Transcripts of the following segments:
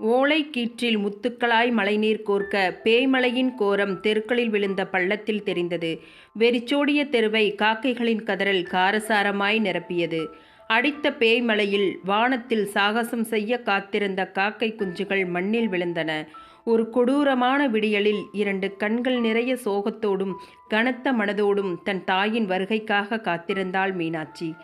ஓலை கீற்றில் முத்துக்களாய் மழைநீர் கோர்க்க பேய்மலையின் கோரம் தெருக்களில் விழுந்த பள்ளத்தில் தெரிந்தது. வெறிச்சோடிய தெருவை காக்கைகளின் கதறல் காரசாரமாய் நிரப்பியது. அடித்த பேய்மலையில் வானத்தில் சாகசம் செய்ய காத்திருந்த காக்கை குஞ்சுகள் மண்ணில் விழுந்தன. ஒரு கொடூரமான விடியலில் இரண்டு கண்கள் நிறைய சோகத்தோடும் கனத்த மனதோடும் தன் தாயின் வருகைக்காக காத்திருந்தாள் மீனாட்சி.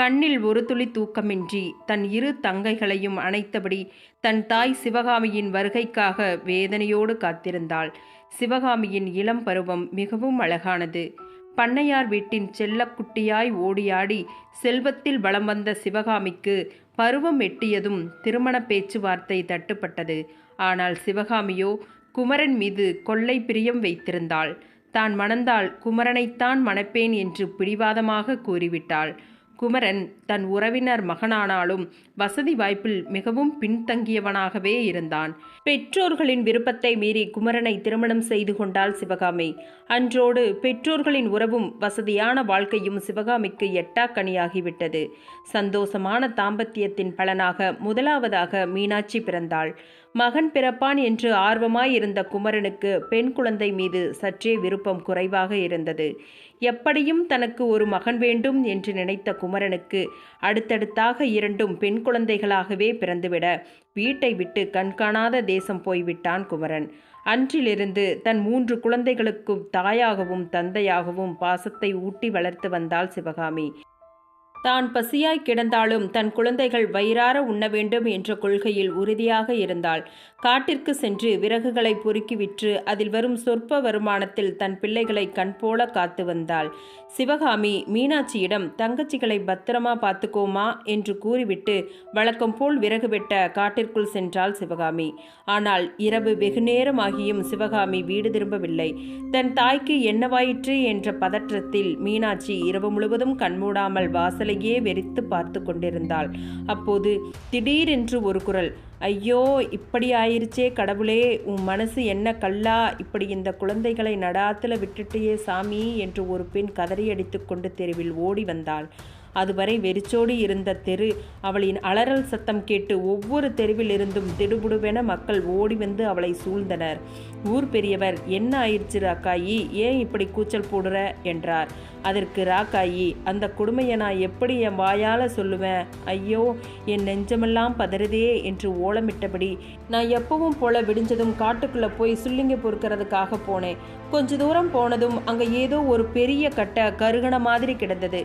கண்ணில் ஒரு துளி தூக்கமின்றி தன் இரு தங்கைகளையும் அணைத்தபடி தன் தாய் சிவகாமியின் வருகைக்காக வேதனையோடு காத்திருந்தாள். சிவகாமியின் இளம் பருவம் மிகவும் அழகானது. பண்ணையார் வீட்டின் செல்லக்குட்டியாய் ஓடியாடி செல்வத்தில் வலம் வந்த சிவகாமிக்கு பருவம் எட்டியதும் திருமண பேச்சுவார்த்தை தட்டுப்பட்டது. ஆனால் சிவகாமியோ குமரன் மீது கொள்ளை பிரியம் வைத்திருந்தாள். தான் மணந்தால் குமரனைத்தான் மணப்பேன் என்று பிடிவாதமாக கூறிவிட்டாள். குமரன் தன் உறவினர் மகனானாலும் வசதி வாய்ப்பில் மிகவும் பின்தங்கியவனாகவே இருந்தான். பெற்றோர்களின் விருப்பத்தை மீறி குமரனை திருமணம் செய்து கொண்டாள் சிவகாமி. அன்றோடு பெற்றோர்களின் உறவும் வசதியான வாழ்க்கையும் சிவகாமிக்கு எட்டாக்கனியாகிவிட்டது. சந்தோஷமான தாம்பத்தியத்தின் பலனாக முதலாவதாக மீனாட்சி பிறந்தாள். மகன் பிறப்பான் என்று ஆர்வமாயிருந்த குமரனுக்கு பெண் குழந்தை மீது சற்றே விருப்பம் குறைவாக இருந்தது. எப்படியும் தனக்கு ஒரு மகன் வேண்டும் என்று நினைத்த குமரனுக்கு அடுத்தடுத்தாக இரண்டும் பெண் குழந்தைகளாகவே பிறந்துவிட வீட்டை விட்டு கண்காணாத தேசம் போய்விட்டான் குமரன். அன்றிலிருந்து தன் மூன்று குழந்தைகளுக்கும் தாயாகவும் தந்தையாகவும் பாசத்தை ஊட்டி வளர்த்து வந்தாள் சிவகாமி. தான் பசியாய் கிடந்தாலும் தன் குழந்தைகள் வயிறார உண்ண வேண்டும் என்ற கொள்கையில் உறுதியாக இருந்தாள். காட்டிற்கு சென்று விறகுகளை பொறுக்கி விற்று அதில் வரும் சொற்ப வருமானத்தில் தன் பிள்ளைகளை கண்போல காத்து வந்தாள். சிவகாமி மீனாட்சியிடம் தங்கச்சிகளை பத்திரமா பார்த்துக்கோமா என்று கூறிவிட்டு வழக்கம் போல் விறகு வெட்ட காட்டிற்குள் சென்றாள் சிவகாமி. ஆனால் இரவு வெகுநேரமாகியும் சிவகாமி வீடு திரும்பவில்லை. தன் தாய்க்கு என்னவாயிற்று? என்ற பதற்றத்தில் மீனாட்சி இரவு முழுவதும் கண்மூடாமல் வாசலையே வெறித்து பார்த்து கொண்டிருந்தாள். அப்போது திடீரென்று ஒரு குரல் ஐயோ இப்படி ஆயிருச்சே கடவுளே உன் மனசு என்ன கல்லா? இப்படி இந்த குழந்தைகளை நடாத்துல விட்டுட்டியே சாமி என்று ஒரு பெண் கதறியடித்து கொண்டு தெருவில் ஓடி வந்தாள். அதுவரை வெறிச்சோடி இருந்த தெரு அவளின் அலறல் சத்தம் கேட்டு ஒவ்வொரு தெருவில் இருந்தும் திடுபுடுவென மக்கள் ஓடி வந்து அவளை சூழ்ந்தனர். ஊர் பெரியவர் என்ன ஆயிடுச்சு ராக்காயி? ஏன் இப்படி கூச்சல் போடுற என்றார். அதற்கு ராக்காயி அந்த கொடுமையை நான் எப்படி என் வாயால் சொல்லுவேன்? ஐயோ என் நெஞ்சமெல்லாம் பதறுதே என்று ஓலமிட்டபடி நான் எப்பவும் போல விடிஞ்சதும் காட்டுக்குள்ளே போய் சுள்ளிங்க பொறுக்கிறதுக்காக போனேன். கொஞ்ச தூரம் போனதும் அங்கே ஏதோ ஒரு பெரிய கட்டை கருகண மாதிரி கிடந்தது.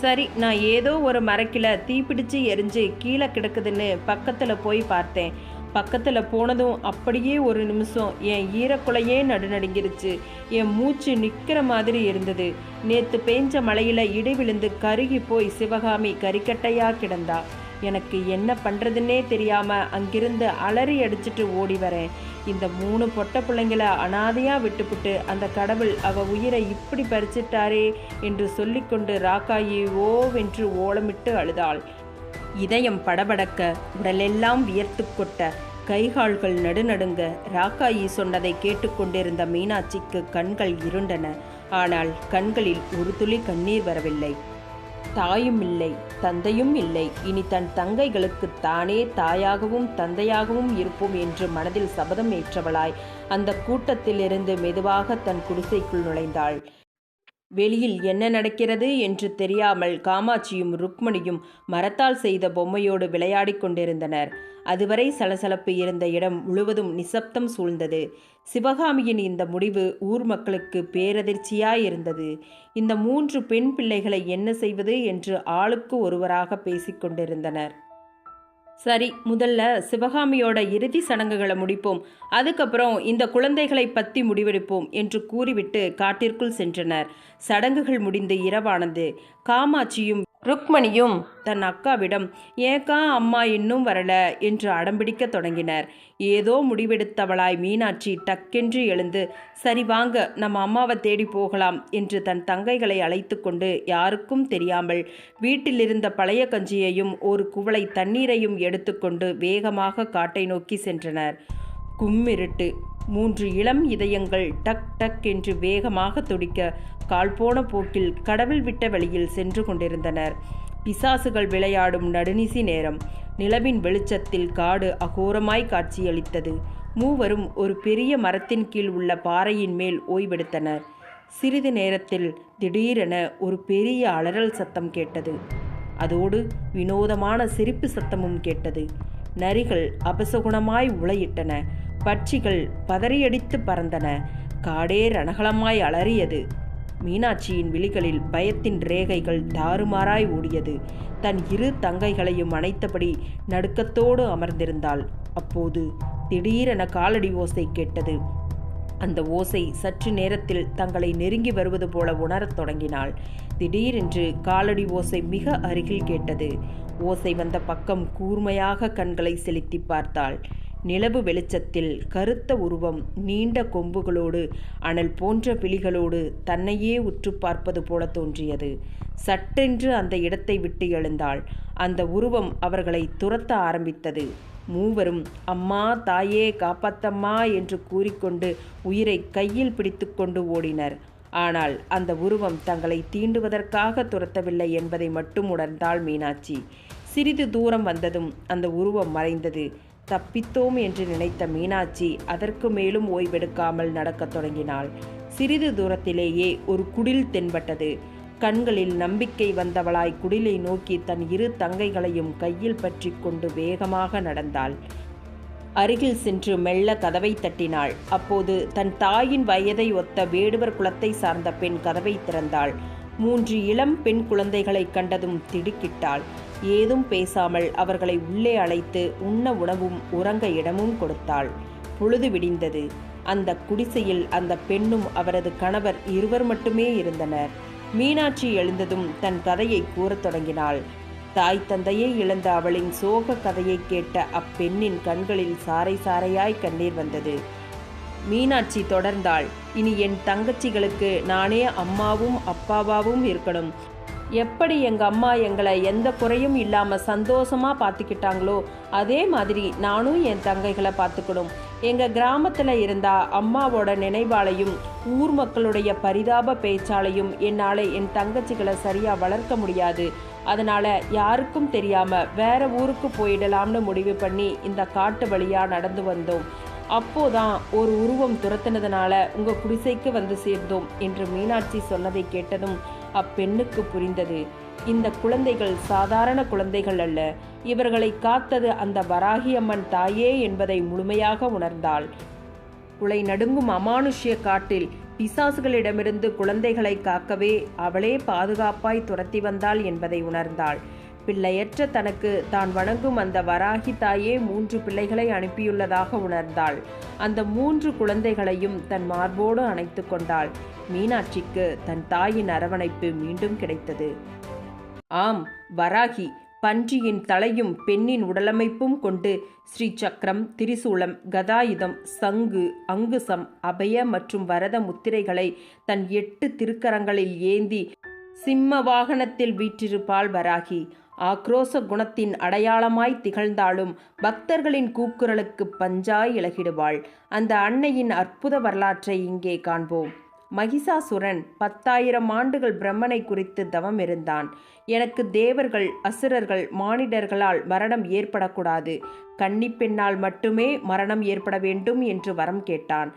சரி நான் ஏதோ ஒரு மரக்கில தீப்பிடிச்சு எரிஞ்சு கீழே கிடக்குதுன்னு பக்கத்தில் போய் பார்த்தேன். பக்கத்தில் போனதும் அப்படியே ஒரு நிமிஷம் என் ஈரக்குலையே நடுநடுங்கிருச்சு. என் மூச்சு நிற்கிற மாதிரி இருந்தது. நேற்று பெஞ்ச மழையில் இடி விழுந்து கருகி போய் சிவகாமி கறிக்கட்டையாக கிடந்தா. எனக்கு என்ன பண்ணுறதுன்னே தெரியாமல் அங்கிருந்து அலறி அடிச்சிட்டு ஓடி வரேன். இந்த மூணு பொட்ட பிள்ளைங்களை அனாதையாக விட்டுப்புட்டு அந்த கடவுள் அவ உயிரை இப்படி பறிச்சிட்டாரே என்று சொல்லிக்கொண்டு ராக்காயி ஓவென்று ஓலமிட்டு அழுதாள். இதயம் படபடக்க உடலெல்லாம் வியர்த்து கொட்ட கைகால்கள் நடுநடுங்க ராக்காயி சொன்னதை கேட்டுக்கொண்டிருந்த மீனாட்சிக்கு கண்கள் இருண்டன. ஆனால் கண்களில் ஒரு துளி கண்ணீர் வரவில்லை. தாயும் இல்லை தந்தையும் இல்லை. இனி தன் தங்கைகளுக்கு தானே தாயாகவும் தந்தையாகவும் இருப்போம் என்று மனதில் சபதம் ஏற்றவளாய். அந்த கூட்டத்திலிருந்து மெதுவாக தன் குடிசைக்குள் நுழைந்தாள். வெளியில் என்ன நடக்கிறது என்று தெரியாமல் காமாட்சியும் ருக்மணியும் மரத்தால் செய்த பொம்மையோடு விளையாடிக் கொண்டிருந்தனர். அதுவரை சலசலப்பு இருந்த இடம் முழுவதும் நிசப்தம் சூழ்ந்தது. சிவகாமியின் இந்த முடிவு ஊர் மக்களுக்கு பேரதிர்ச்சியாயிருந்தது. இந்த மூன்று பெண் பிள்ளைகளை என்ன செய்வது என்று ஆளுக்கு ஒருவராக பேசிக்கொண்டிருந்தனர் சரி முதல்ல சிவகாமியோட இறுதி சடங்குகளை முடிப்போம். அதுக்கப்புறம் இந்த குழந்தைகளை பற்றி முடிவெடுப்போம் என்று கூறிவிட்டு காட்டிற்குள் சென்றனர். சடங்குகள் முடிந்து இரவானது. காமாட்சியும் ருக்மணியும் தன் அக்காவிடம் ஏக்கா அம்மா இன்னும் வரல என்று அடம்பிடிக்க தொடங்கினர். ஏதோ முடிவெடுத்தவளாய் மீனாட்சி டக்கென்று எழுந்து சரி வாங்க நம்ம அம்மாவை தேடி போகலாம் என்று தன் தங்கைகளை அழைத்து கொண்டு யாருக்கும் தெரியாமல் வீட்டிலிருந்த பழைய கஞ்சியையும் ஒரு குவளை தண்ணீரையும் எடுத்துக்கொண்டு வேகமாக காட்டை நோக்கி சென்றனர். கும்மிருட்டு மூன்று இளம் இதயங்கள் டக் டக் என்று வேகமாக துடிக்க கால்போன போக்கில் கடவுள் விட்ட வழியில் சென்று கொண்டிருந்தனர். பிசாசுகள் விளையாடும் நடுநிசி நேரம். நிலவின் வெளிச்சத்தில் காடு அகோரமாய் காட்சியளித்தது. மூவரும் ஒரு பெரிய மரத்தின் கீழ் உள்ள பாறையின் மேல் ஓய்வெடுத்தனர். சிறிது நேரத்தில் திடீரென ஒரு பெரிய அலறல் சத்தம் கேட்டது. அதோடு வினோதமான சிரிப்பு சத்தமும் கேட்டது. நரிகள் அபசகுணமாய் உளையிட்டன பட்சிகள் பதறியடித்து பறந்தன. காடே ரணகலமாய் அலறியது. மீனாட்சியின் விழிகளில் பயத்தின் ரேகைகள் தாறுமாறாய் ஓடியது. தன் இரு தங்கைகளையும் அணைத்தபடி நடுக்கத்தோடு அமர்ந்திருந்தாள். அப்போது திடீரென காலடி ஓசை கேட்டது. அந்த ஓசை சற்று நேரத்தில் தங்களை நெருங்கி வருவது போல உணரத் தொடங்கினாள். திடீரென்று காலடி ஓசை மிக அருகில் கேட்டது. ஓசை வந்த பக்கம் கூர்மையாக கண்களை செலுத்தி பார்த்தாள். நிலவு வெளிச்சத்தில் கருத்த உருவம் நீண்ட கொம்புகளோடு அனல் போன்ற விழிகளோடு தன்னையே உற்று பார்ப்பது போல தோன்றியது. சட்டென்று அந்த இடத்தை விட்டு எழுந்தாள். அந்த உருவம் அவர்களை துரத்த ஆரம்பித்தது. மூவரும் அம்மா தாயே காப்பாத்தம்மா என்று கூறிக்கொண்டு உயிரை கையில் பிடித்துக்கொண்டு ஓடினர். ஆனால் அந்த உருவம் தங்களை தீண்டுவதற்காக துரத்தவில்லை என்பதை மட்டும் உணர்ந்தாள் மீனாட்சி. சிறிது தூரம் வந்ததும் அந்த உருவம் மறைந்தது. தப்பித்தோம் என்று நினைத்த மீனாட்சி அதற்கு மேலும் ஓய்வெடுக்காமல் நடக்கத் தொடங்கினாள். சிறிது தூரத்திலேயே ஒரு குடில் தென்பட்டது. கண்களில் நம்பிக்கை வந்தவளாய் குடிலை நோக்கி தன் இரு தங்கைகளையும் கையில் பற்றி கொண்டு வேகமாக நடந்தாள். அருகில் சென்று மெல்ல கதவை தட்டினாள். அப்போது தன் தாயின் வயதை ஒத்த வேடுவர் குலத்தை சார்ந்த பெண் கதவை திறந்தாள். மூன்று இளம் பெண் குழந்தைகளை கண்டதும் திடுக்கிட்டாள். ஏதும் பேசாமல் அவர்களை உள்ளே அழைத்து உண்ண உணவும் உறங்க இடமும் கொடுத்தாள். பொழுது விடிந்தது. அந்த குடிசையில் அந்த பெண்ணும் அவரது கணவர் இருவர் மட்டுமே இருந்தனர். மீனாட்சி எழுந்ததும் தன் கதையை கூறத் தொடங்கினாள். தாய் தந்தையை இழந்த அவளின் சோக கதையை கேட்ட அப்பெண்ணின் கண்களில் சாறை சாறையாய் கண்ணீர் வந்தது. மீனாட்சி தொடர்ந்தாள். இனி என் தங்கச்சிகளுக்கு நானே அம்மாவும் அப்பாவாவும் இருக்கணும். எப்படி எங்க அம்மா எங்களை எந்த குறையும் இல்லாம சந்தோஷமா பார்த்துக்கிட்டாங்களோ அதே மாதிரி நானும் என் தங்கைகளை பார்த்துக்கணும் எங்கள் கிராமத்தில் இருந்தா அம்மாவோட நினைவாலையும் ஊர் மக்களுடைய பரிதாப பேச்சாலையும் என்னால் என் தங்கச்சிகளை சரியாக வளர்க்க முடியாது. அதனால் யாருக்கும் தெரியாமல் வேற ஊருக்கு போயிடலாம்னு முடிவு பண்ணி இந்த காட்டு வழியாக நடந்து வந்தோம். அப்போதான் ஒரு உருவம் துரத்தினதுனால உங்கள் குடிசைக்கு வந்து சேர்ந்தோம் என்று மீனாட்சி சொன்னதை கேட்டதும் அப்பெண்ணுக்கு புரிந்தது. இந்த குழந்தைகள் சாதாரண குழந்தைகள் அல்ல. இவர்களை காத்தது அந்த வராகி அம்மன் தாயே என்பதை முழுமையாக உணர்ந்தாள். குலை நடுங்கும் அமானுஷ்ய காட்டில் பிசாசுகளிடமிருந்து குழந்தைகளை காக்கவே அவளே பாதுகாப்பாய் துரத்தி வந்தாள் என்பதை உணர்ந்தாள். பிள்ளையற்ற தனக்கு தான் வணங்கும் அந்த வராகி தாயே மூன்று பிள்ளைகளை அனுப்பியுள்ளதாக உணர்ந்தாள். அந்த மூன்று குழந்தைகளையும் தன் மார்போடு அணைத்து கொண்டாள். மீனாட்சிக்கு தன் தாயின் அரவணைப்பு மீண்டும் கிடைத்தது. ஆம் வராகி பன்றியின் தலையும் பெண்ணின் உடலமைப்பும் கொண்டு ஸ்ரீ சக்கரம் திரிசூலம் கதாயுதம் சங்கு அங்குசம் அபய மற்றும் வரத முத்திரைகளை தன் எட்டு திருக்கரங்களில் ஏந்தி சிம்ம வாகனத்தில் வீற்றிருப்பாள் வராகி. ஆக்ரோச குணத்தின் அடையாளமாய் திகழ்ந்தாலும் பக்தர்களின் கூக்குரலுக்கு பஞ்சாய் இலகிடுவாள். அந்த அன்னையின் அற்புத வரலாற்றை இங்கே காண்போம். மகிஷாசுரன் பத்தாயிரம் ஆண்டுகள் பிரம்மனை குறித்து தவம் இருந்தான். எனக்கு தேவர்கள் அசுரர்கள் மானிடர்களால் மரணம் ஏற்படக்கூடாது. கன்னிப்பெண்ணால் மட்டுமே மரணம் ஏற்பட வேண்டும் என்று வரம் கேட்டான்.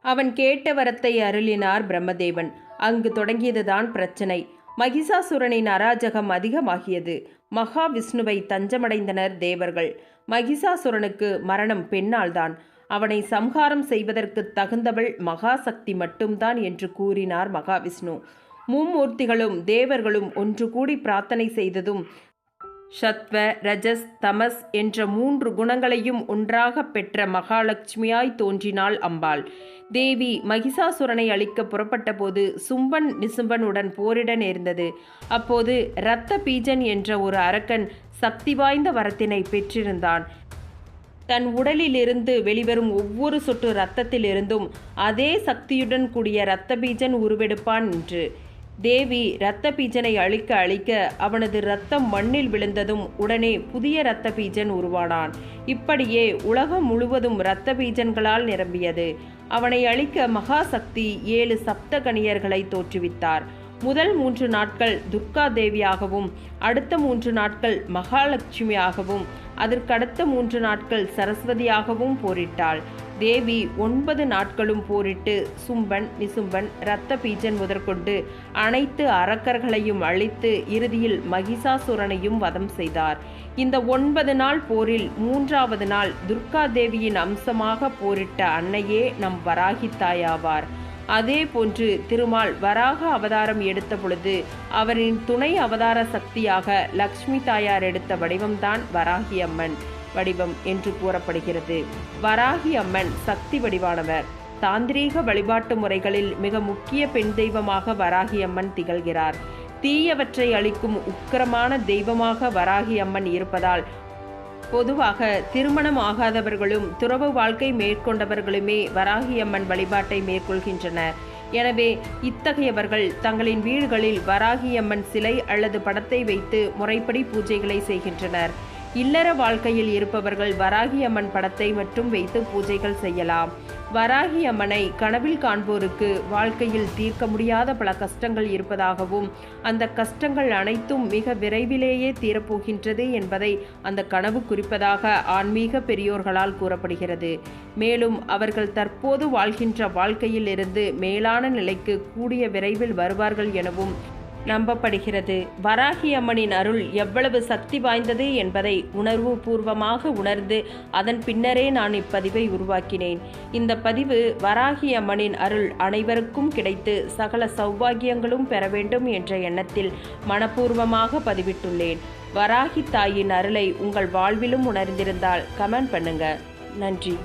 அவன் கேட்ட வரத்தை அருளினார் பிரம்மதேவன். அங்கு தொடங்கியதுதான் பிரச்சனை. மகிஷாசுரனின் அராஜகம் அதிகமாகியது. மகாவிஷ்ணுவை தஞ்சமடைந்தனர் தேவர்கள். மகிஷாசுரனுக்கு மரணம் பெண்ணால்தான் அவனை சம்ஹாரம் செய்வதற்கு தகுந்தவள் மகாசக்தி மட்டும்தான் என்று கூறினார் மகாவிஷ்ணு. மும்மூர்த்திகளும் தேவர்களும் ஒன்று கூடி பிரார்த்தனை செய்ததும் சத்வ ரஜஸ் தமஸ் என்ற மூன்று குணங்களையும் ஒன்றாக பெற்ற மகாலட்சுமியாய் தோன்றினாள் அம்பாள். தேவி மகிஷாசுரனை அழிக்க புறப்பட்ட போது சும்பன் நிசும்பனுடன் போரிட நேர்ந்தது. அப்போது இரத்த பீஜன் என்ற ஒரு அரக்கன் சக்தி வாய்ந்த வரத்தினை பெற்றிருந்தான். தன் உடலிலிருந்து வெளிவரும் ஒவ்வொரு சொட்டு இரத்தத்திலிருந்தும் அதே சக்தியுடன் கூடிய இரத்த பீஜன் உருவெடுப்பான் என்று தேவி இரத்த பீஜனை அழிக்க அழிக்க அவனது இரத்தம் மண்ணில் விழுந்ததும் உடனே புதிய இரத்த பீஜன் உருவானான். இப்படியே உலகம் முழுவதும் இரத்த பீஜன்களால் நிரம்பியது. அவனை அழிக்க மகாசக்தி ஏழு சப்த கணியர்களை தோற்றுவித்தார். முதல் மூன்று நாட்கள் துர்கா தேவியாகவும் அடுத்த மூன்று நாட்கள் மகாலட்சுமியாகவும் அதற்கடுத்த மூன்று நாட்கள் சரஸ்வதியாகவும் போரிட்டாள். தேவி ஒன்பது நாட்களும் போரிட்டு சும்பன் நிசும்பன் இரத்த பீஜன் முதற்கொண்டு அனைத்து அரக்கர்களையும் அழித்து இறுதியில் மகிஷாசுரனையும் வதம் செய்தார். இந்த ஒன்பது நாள் போரில் மூன்றாவது நாள் துர்கா தேவியின் அம்சமாக போரிட்ட அன்னையே நம் வராகி தாயாவார் அதே போன்று திருமால் வராக அவதாரம் எடுத்த பொழுது அவரின் துணை அவதார சக்தியாக லக்ஷ்மி தாயார் எடுத்த வடிவம்தான் வராகி அம்மன் வடிவம் என்று கூறப்படுகிறது. வராகி அம்மன் சக்தி வடிவானவர். தாந்திரீக வழிபாட்டு முறைகளில் மிக முக்கிய பெண் தெய்வமாக வராகி அம்மன் திகழ்கிறார். தீயவற்றை அளிக்கும் உக்கிரமான தெய்வமாக வராகி அம்மன் இருப்பதால் பொதுவாக திருமணம் ஆகாதவர்களும் துறவு வாழ்க்கை மேற்கொண்டவர்களுமே வராகியம்மன் வழிபாட்டை மேற்கொள்கின்றனர். எனவே இத்தகையவர்கள் தங்களின் வீடுகளில் வராகியம்மன் சிலை அல்லது படத்தை வைத்து முறைப்படி பூஜைகளை செய்கின்றனர். இல்லற வாழ்க்கையில் இருப்பவர்கள் வராகி அம்மன் படத்தை மட்டும் வைத்து பூஜைகள் செய்யலாம். வராகி அம்மனை கனவில் காண்போருக்கு வாழ்க்கையில் தீர்க்க முடியாத பல கஷ்டங்கள் இருப்பதாகவும் அந்த கஷ்டங்கள் அனைத்தும் மிக விரைவிலேயே தீரப்போகின்றது என்பதை அந்த கனவு குறிப்பதாக ஆன்மீக பெரியோர்களால் கூறப்படுகிறது. மேலும் அவர்கள் தற்போது வாழ்கின்ற வாழ்க்கையில் இருந்து மேலான நிலைக்கு கூடிய விரைவில் வருவார்கள் எனவும் நம்பப்படுகிறது. வராகி அம்மனின் அருள் எவ்வளவு சக்தி வாய்ந்தது என்பதை உணர்வு பூர்வமாக உணர்ந்து அதன் பின்னரே நான் இப்பதிவை உருவாக்கினேன். இந்த பதிவு வராகி அம்மனின் அருள் அனைவருக்கும் கிடைத்து சகல சௌபாகியங்களும் பெற வேண்டும் என்ற எண்ணத்தில் மனப்பூர்வமாக பதிவிட்டுள்ளேன். வராகி தாயின் அருளை உங்கள் வாழ்விலும் உணர்ந்திருந்தால் கமெண்ட் பண்ணுங்க. நன்றி.